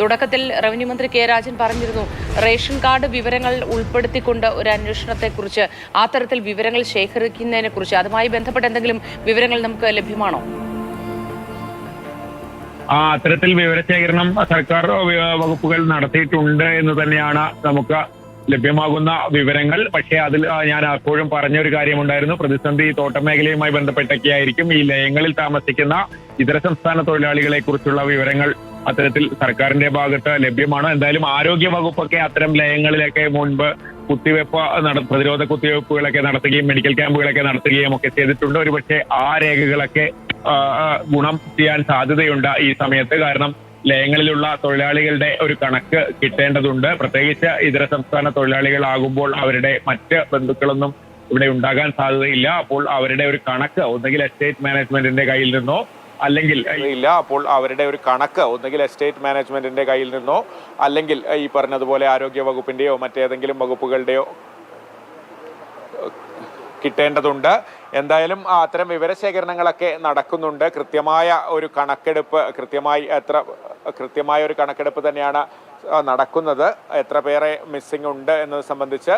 തുടക്കത്തിൽ റവന്യൂ മന്ത്രി കെ രാജൻ പറഞ്ഞിരുന്നു റേഷൻ കാർഡ് വിവരങ്ങൾ ഉൾപ്പെടുത്തിക്കൊണ്ട് ഒരു അന്വേഷണത്തെക്കുറിച്ച് ആ തരത്തിൽ വിവരങ്ങൾ ശേഖരിക്കുന്നതിനെ കുറിച്ച് അതുമായി ബന്ധപ്പെട്ട എന്തെങ്കിലും വിവരങ്ങൾ നമുക്ക് ലഭ്യമാണോ? ആ അത്തരത്തിൽ വിവരശേഖരണം സർക്കാർ വകുപ്പുകൾ നടത്തിയിട്ടുണ്ട് എന്ന് തന്നെയാണ് നമുക്ക് ലഭ്യമാകുന്ന വിവരങ്ങൾ. പക്ഷേ അതിൽ ഞാൻ അപ്പോഴും പറഞ്ഞൊരു കാര്യമുണ്ടായിരുന്നു. പ്രതിസന്ധി തോട്ടം മേഖലയുമായി ബന്ധപ്പെട്ടൊക്കെ ആയിരിക്കും ഈ ലയങ്ങളിൽ താമസിക്കുന്ന ഇതര സംസ്ഥാന തൊഴിലാളികളെ കുറിച്ചുള്ള വിവരങ്ങൾ അത്തരത്തിൽ സർക്കാരിന്റെ ഭാഗത്ത് ലഭ്യമാണ്? എന്തായാലും ആരോഗ്യ വകുപ്പൊക്കെ അത്തരം ലയങ്ങളിലൊക്കെ മുൻപ് കുത്തിവെപ്പ് പ്രതിരോധ കുത്തിവെപ്പുകളൊക്കെ നടത്തുകയും മെഡിക്കൽ ക്യാമ്പുകളൊക്കെ നടത്തുകയും ഒക്കെ ചെയ്തിട്ടുണ്ട്. ഒരുപക്ഷെ ആ രേഖകളൊക്കെ ഗുണം ചെയ്യാൻ സാധ്യതയുണ്ട് ഈ സമയത്ത്. കാരണം ലയങ്ങളിലുള്ള തൊഴിലാളികളുടെ ഒരു കണക്ക് കിട്ടേണ്ടതുണ്ട്. പ്രത്യേകിച്ച് ഇതര സംസ്ഥാന തൊഴിലാളികളാകുമ്പോൾ അവരുടെ മറ്റ് ബന്ധുക്കളൊന്നും ഇവിടെ ഉണ്ടാകാൻ സാധ്യതയില്ല. അപ്പോൾ അവരുടെ ഒരു കണക്ക് ഒന്നുകിൽ എസ്റ്റേറ്റ് മാനേജ്മെന്റിന്റെ കയ്യിൽ നിന്നോ അല്ലെങ്കിൽ ഇല്ല അപ്പോൾ അവരുടെ ഒരു കണക്ക് ഒന്നുകിൽ എസ്റ്റേറ്റ് മാനേജ്മെന്റിന്റെ കയ്യിൽ നിന്നോ അല്ലെങ്കിൽ ഈ പറഞ്ഞതുപോലെ ആരോഗ്യ വകുപ്പിന്റെയോ മറ്റേതെങ്കിലും വകുപ്പുകളുടെയോ കിട്ടേണ്ടതുണ്ട്. എന്തായാലും അത്തരം വിവരശേഖരണങ്ങളൊക്കെ നടക്കുന്നുണ്ട്. കൃത്യമായ ഒരു കണക്കെടുപ്പ് കൃത്യമായി എത്ര കൃത്യമായ ഒരു കണക്കെടുപ്പ് തന്നെയാണ് നടക്കുന്നത്. എത്ര പേരെ മിസ്സിംഗ് ഉണ്ട് എന്നത് സംബന്ധിച്ച്